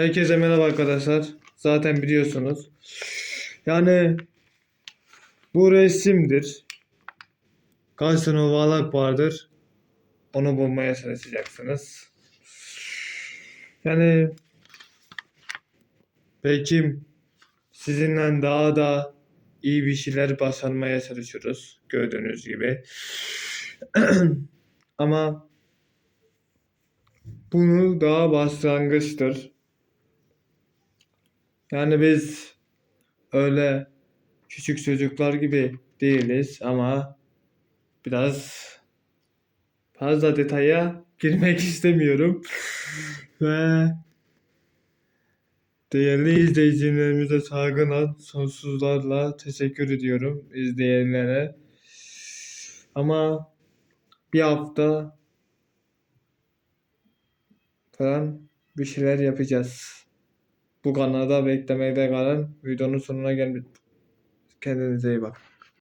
Herkese merhaba arkadaşlar. Zaten biliyorsunuz. Yani bu resimdir. Tane ovalak vardır. Onu bulmaya çalışacaksınız. Yani belki sizinle daha da iyi bir şeyler başarmaya çalışıyoruz. Gördüğünüz gibi. Ama bunu daha başlangıçtır. Yani biz öyle küçük çocuklar gibi değiliz ama biraz fazla detaya girmek istemiyorum. Ve değerli izleyicilerimize saygıyla sonsuzlarla teşekkür ediyorum izleyenlere. Ama bir hafta falan bir şeyler yapacağız. Bu kanalda beklemede kalın. Videonun sonuna geldik. Kendinize iyi bakın.